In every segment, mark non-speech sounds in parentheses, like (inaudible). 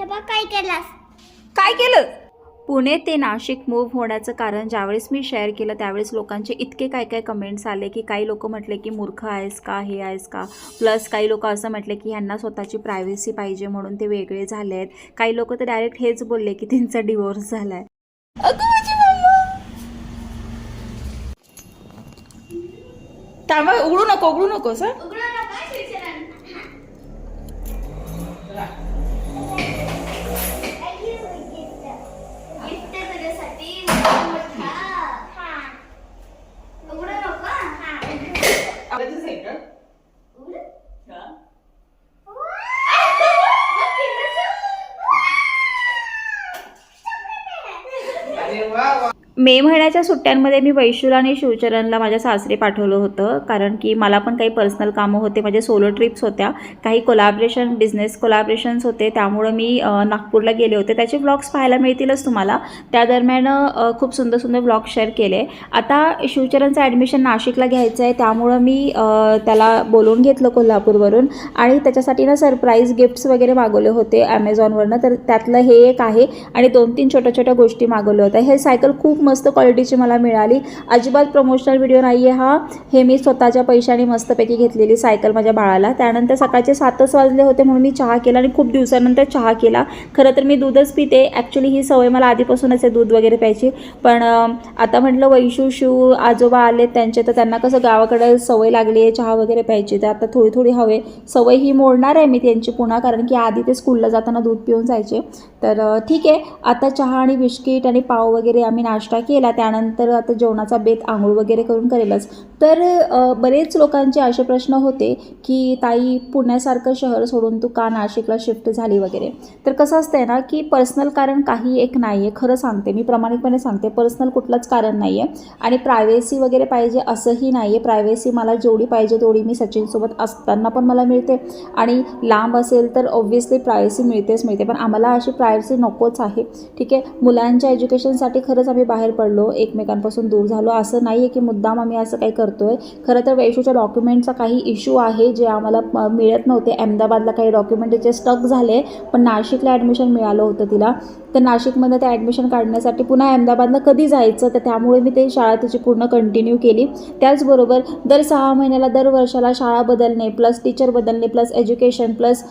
हे बघ काय केलास. काय केलं? पुणे ते नाशिक मूव्ह होण्याचं कारण ज्यावेळेस मी शेअर केलं त्यावेळेस लोकांचे इतके काय काय कमेंट्स आले की काही लोक म्हटले की मूर्ख आहेस का हे आहेस का? प्लस काही लोक असं म्हटले की ह्यांना स्वतःची प्रायव्हसी पाहिजे म्हणून ते वेगळे झाले आहेत काही लोक तर डायरेक्ट हेच बोलले की त्यांचा डिवोर्स झाला आहे थांबा उघडू नको उघडू नको सर उघडू नका शिक्षण गिफ्ट तुझ्यासाठी मोठा उघडू नको उघडू अरे वा वा मे महिन्याच्या सुट्ट्यांमध्ये मी वैशूला आणि शिवचरणला माझ्या सासरी पाठवलं होतं कारण की मला पण काही पर्सनल कामं होते माझे सोलो ट्रिप्स होत्या काही कोलॅबरेशन बिझनेस कोलॅबरेशन्स होते त्यामुळं मी नागपूरला गेले होते. त्याचे ब्लॉग्स पाहायला मिळतीलच तुम्हाला. त्या दरम्यान खूप सुंदर सुंदर ब्लॉग शेअर केले. आता शिवचरणचं ॲडमिशन नाशिकला घ्यायचं आहे त्यामुळं मी त्याला बोलवून घेतलं कोल्हापूरवरून. आणि त्याच्यासाठी ना सरप्राईज गिफ्ट्स वगैरे मागवले होते ॲमेझॉनवरनं तर त्यातलं हे एक आहे. आणि दोन तीन छोट्या छोट्या गोष्टी मागवल्या होत्या. हे सायकल खूप मस्त क्वालिटीची मला मिळाली. अजिबात प्रमोशनल व्हिडिओ नाही आहे हा. हे मी स्वतःच्या पैशाने मस्तपैकी घेतलेली सायकल माझ्या बाळाला. त्यानंतर सकाळचे सातच वाजले होते म्हणून मी चहा केला आणि खूप दिवसानंतर चहा केला. खरं तर मी दूधच पिते. ॲक्च्युली ही सवय मला आधीपासूनच आहे दूध वगैरे प्यायची. पण आता म्हटलं वैशू शिव आजोबा आले त्यांचे तर त्यांना कसं गावाकडे सवय लागली आहे चहा वगैरे प्यायची. तर आता थोडी थोडी हवे. सवय ही मोडणार आहे मी त्यांची पुन्हा कारण की आधी ते स्कूलला जाताना दूध पिऊन जायचे. तर ठीक आहे. आता चहा आणि बिस्किट आणि पाव वगैरे आम्ही नाश्ता केला त्यानंतर आता जेवणाचा बेत आंघोळ वगैरे करून करेलच. तर बरेच लोकांचे असे प्रश्न होते की ताई पुण्यासारखं शहर सोडून तू का नाशिकला शिफ्ट झाली वगैरे? तर कसं असतंय ना की पर्सनल कारण काही एक नाही आहे खरं सांगते मी प्रामाणिकपणे सांगते पर्सनल कुठलंच कारण नाही आहे आणि प्रायव्हेसी वगैरे पाहिजे असंही नाही आहे प्रायव्हेसी मला जेवढी पाहिजे तेवढी मी सचिनसोबत असताना पण मला मिळते. आणि लांब असेल तर ऑब्व्हियसली प्रायव्हसी मिळतेच मिळते. पण आम्हाला अशी प्रायव्हसी नकोच आहे. ठीक आहे? मुलांच्या एज्युकेशनसाठी खरंच आम्ही बाहेर पडलो एकमेकांपासून दूर झालो. असं नाही आहे की मुद्दाम आम्ही असं काही करतो आहे खरं तर वैशूच्या डॉक्युमेंटचा काही इश्यू आहे जे आम्हाला मिळत नव्हते. अहमदाबादला काही डॉक्युमेंट त्याचे स्टक झाले पण नाशिकला ॲडमिशन मिळालं होतं तिला. तर नाशिकमध्ये ते ॲडमिशन काढण्यासाठी पुन्हा अहमदाबादला कधी जायचं? तर त्यामुळे मी ते शाळा तिची पूर्ण कंटिन्यू केली. त्याचबरोबर दर सहा महिन्याला दर वर्षाला शाळा बदलणे प्लस टीचर बदलणे प्लस एज्युकेशन प्लस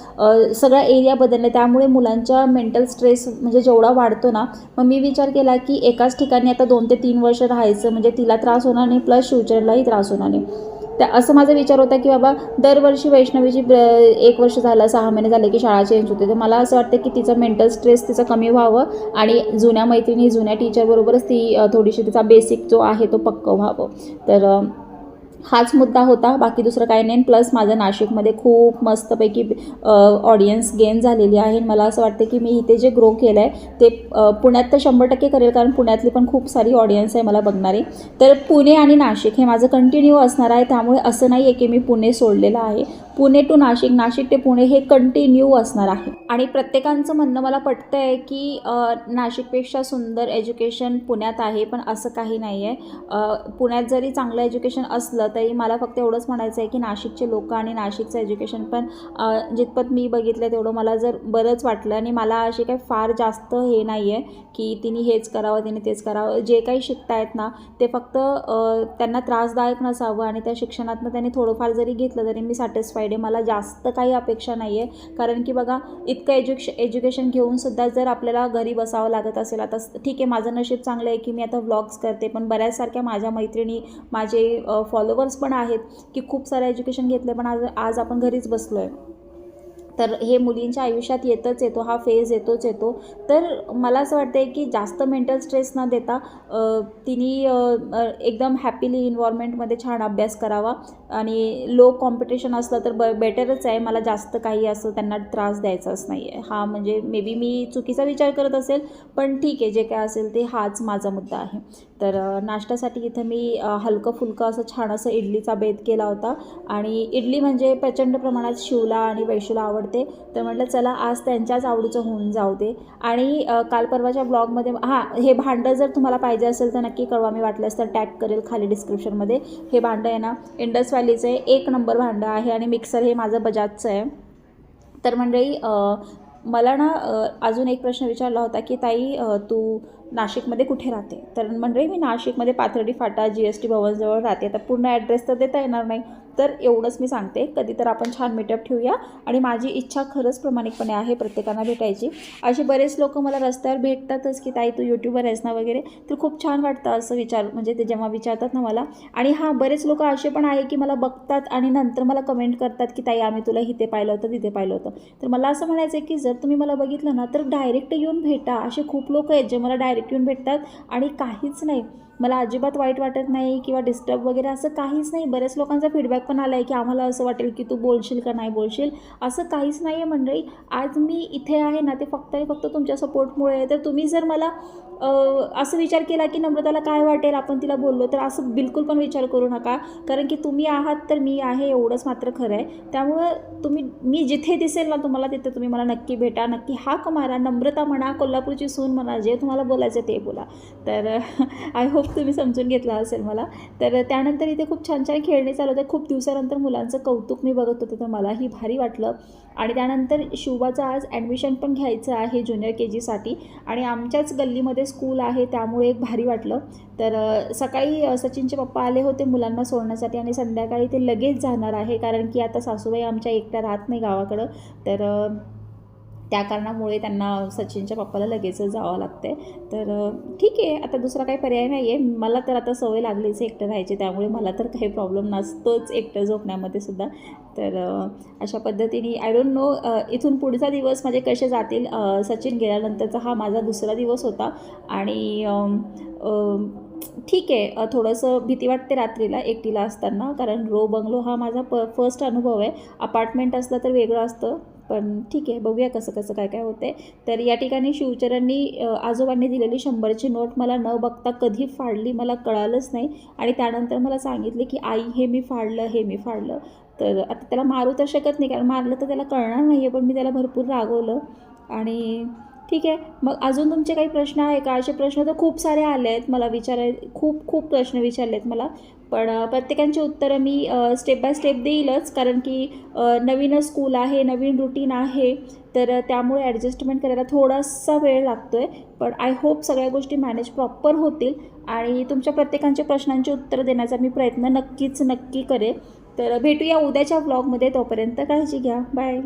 सगळा एरिया बदलणे त्यामुळे मुलांच्या मेंटल स्ट्रेस म्हणजे जेवढा वाढतो ना मग मी विचार केला की एकाच ठिकाणी आता दोन ते तीन वर्ष राहायचं म्हणजे तिला त्रास होणार नाही प्लस फ्युचरलाही त्रास होणार नाही. त्या असं माझा विचार होता की बाबा दरवर्षी वैष्णवीची एक वर्ष झालं सहा महिने झाले की शाळा चेंज होते. तर मला असं वाटतं की तिचं मेंटल स्ट्रेस तिचं कमी व्हावं आणि जुन्या मैत्रिणी जुन्या टीचरबरोबरच ती थोडीशी तिचा बेसिक जो आहे तो पक्क व्हावं. तर हाच मुद्दा होता बाकी दुसरं काही नाही. प्लस माझं नाशिकमध्ये खूप मस्तपैकी ऑडियन्स गेन झालेली आहे. मला असं वाटतं की मी इथे जे ग्रो केलं आहे ते पुण्यात तर शंभर टक्के करेल कारण पुण्यातली पण खूप सारी ऑडियन्स आहे मला बघणारी. तर पुणे आणि नाशिक हे माझं कंटिन्यू असणार आहे. त्यामुळे असं नाही आहे की मी पुणे सोडलेलं आहे. पुणे टू नाशिक नाशिक ते पुणे हे कंटिन्यू असणार आहे. आणि प्रत्येकांचं म्हणणं मला पटतं आहे की नाशिकपेक्षा सुंदर एज्युकेशन पुण्यात आहे पण असं काही नाही आहे पुण्यात जरी चांगलं एज्युकेशन असलं तरी मला फक्त एवढंच म्हणायचं आहे की नाशिकचे लोक आणि नाशिकचं एज्युकेशन पण जितपत मी बघितलं तेवढं मला जर बरंच वाटलं आणि मला अशी काही फार जास्त हे नाही आहे की तिने हेच करावं तिने तेच करावं. जे काही शिकतायत ना ते फक्त त्यांना त्रासदायक नसावं आणि त्या शिक्षणातनं त्यांनी थोडंफार जरी घेतलं तरी मी सॅटिस्फाईड आहे मला जास्त काही अपेक्षा नाही आहे कारण की बघा इतकं एज्युकेश एज्युकेशन घेऊनसुद्धा जर आपल्याला घरी बसावं लागत असेल आता ठीक आहे माझं नशीब चांगलं आहे की मी आता व्लॉग्स करते पण बऱ्याचसारख्या माझ्या मैत्रिणी माझे फॉलोवर्स पण आहेत की खूप सारं एज्युकेशन घेतलं पण आज आज आपण घरीच बसलो आहे तर हे मुलींच्या आयुष्यात येतच येतो हा फेज येतोच येतो. तर मला असं वाटतं आहे की जास्त मेंटल स्ट्रेस न देता तिने एकदम हॅपीली इन्व्हॉर्मेंटमध्ये छान अभ्यास करावा आणि लो कॉम्पिटिशन असलं तर ब बेटरच आहे. मला जास्त काही असं त्यांना त्रास द्यायचाच नाही आहे हा म्हणजे मे बी मी चुकीचा विचार करत असेल पण ठीक आहे. जे काय असेल ते हाच माझा मुद्दा आहे. तर नाश्त्यासाठी इथं मी हलकं फुलकं असं छान असं इडलीचा बेत केला होता. आणि इडली म्हणजे प्रचंड प्रमाणात शिवला आणि वैशूला आवडते. तर म्हटलं चला आज त्यांच्याच आवडीचं होऊन जाऊ दे. आणि काल परवाच्या ब्लॉगमध्ये हां हे भांडं जर तुम्हाला पाहिजे असेल तर नक्की कळवा मी वाटल्यास तर टॅग करेल खाली डिस्क्रिप्शनमध्ये. हे भांडं आहे ना इंडस व्हॅलीचं आहे एक नंबर भांडं आहे आणि मिक्सर हे माझं बजाजचं आहे. तर मंडळी मला ना अजून एक प्रश्न विचारला होता की ताई तू नाशिकमध्ये कुठे राहते? तर म्हणजे मी नाशिकमध्ये Pathardi Phata G S T भवनजवळ राहते. आता पूर्ण ॲड्रेस तर देता येणार नाही तर एवढंच मी सांगते. कधी तर आपण छान मीटअप ठेवूया. आणि माझी इच्छा खरंच प्रामाणिकपणे आहे प्रत्येकांना भेटायची. असे बरेच लोक मला रस्त्यावर भेटतातच की ताई तू यूट्यूबवर आहेस ना? वगैरे. तर खूप छान वाटतं असं विचार म्हणजे ते जेव्हा विचारतात ना मला. आणि हां बरेच लोक असे पण आहे की मला बघतात आणि नंतर मला कमेंट करतात की ताई आम्ही तुला इथे पाहिलं होतं तिथे पाहिलं होतं. तर मला असं म्हणायचं आहे की जर तुम्ही मला बघितलं ना तर डायरेक्ट येऊन भेटा. असे खूप लोक आहेत जे मला डायरेक्ट येऊन भेटतात आणि काहीच नाही. मला अजिबात वाईट वाटत नाही किंवा डिस्टर्ब वगैरे असं काहीच नाही. बऱ्याच लोकांचा फीडबॅक पण आला आहे की आम्हाला असं वाटेल की तू बोलशील का नाही बोलशील. असं काहीच नाही आहे मंडळी. आज मी इथे आहे ना ते फक्त आणि फक्त तुमच्या सपोर्टमुळे आहे. तर तुम्ही जर मला असं विचार केला की नम्रताला काय वाटेल आपण तिला बोललो तर असं बिलकुल पण विचार करू नका. कारण की तुम्ही आहात तर मी आहे एवढंच मात्र खरं आहे. त्यामुळं तुम्ही मी जिथे दिसेल ना तुम्हाला तिथे तुम्ही मला नक्की भेटा. नक्की हाक मारा. नम्रता म्हणा कोल्हापूरची सून म्हणा जे तुम्हाला बोलायचं ते बोला. तर (laughs) आय होप तुम्ही समजून घेतला असेल मला. तर त्यानंतर इथे खूप छान छान खेळणे चालू होते खूप दिवसानंतर मुलांचं कौतुक मी बघत होते तर मलाही भारी वाटलं. आणि त्यानंतर शुभाचं आज ॲडमिशन पण घ्यायचं आहे ज्युनियर के जीसाठी आणि आमच्याच गल्लीमध्ये स्कूल आहे त्यामुळे एक भारी वाटलं. तर सकाळी सचिनचे पप्पा आले होते मुलांना सोडण्यासाठी आणि संध्याकाळी ते लगेच जाणार आहे. कारण की आता सासूबाई आमच्या एकट्या राहत नाही गावाकडं. तर त्या कारणामुळे त्यांना सचिनच्या पप्पाला लगेचच जावं लागते तर ठीक आहे आता दुसरा काही पर्याय नाही आहे मला तर आता सवय लागलीच एकटं राहायची त्यामुळे मला तर काही प्रॉब्लेम नसतोच एकटं झोपण्यामध्ये सुद्धा. तर अशा पद्धतीने आय डोंट नो इथून पुढचा दिवस माझे कसे जातील? सचिन गेल्यानंतरचा हा माझा दुसरा दिवस होता. आणि ठीक आहे थोडंसं भीती वाटते रात्रीला एकटीला असताना. कारण रो बंगलो हा माझा प फर्स्ट अनुभव आहे. अपार्टमेंट असलं तर वेगळं असतं. पण ठीक आहे बघूया कसं कसं काय काय होते तर या ठिकाणी शिवचरणनी आजोबांनी दिलेली शंभरची नोट मला न बघता कधी फाडली मला कळालंच नाही. आणि त्यानंतर मला सांगितले की आई हे मी फाडलं हे मी फाडलं. तर आता त्याला मारू तर शकत नाही कारण मारलं तर त्याला कळणार नाही आहे पण मी त्याला भरपूर रागवलं. आणि ठीक आहे. मग अजून तुमचे काही प्रश्न आहे का? असे प्रश्न तर खूप सारे आले आहेत मला विचाराय खूप खूप प्रश्न विचारले आहेत मला. पण प्रत्येकांची उत्तरं मी स्टेप बाय स्टेप देईलच. कारण की नवीनच स्कूल आहे नवीन रुटीन आहे. तर त्यामुळे ॲडजस्टमेंट करायला थोडासा वेळ लागतो आहे पण आय होप सगळ्या गोष्टी मॅनेज प्रॉपर होतील. आणि तुमच्या प्रत्येकांच्या प्रश्नांची उत्तरं देण्याचा मी प्रयत्न नक्कीच नक्की करेन. तर भेटूया उद्याच्या ब्लॉगमध्ये तोपर्यंत काळजी घ्या. बाय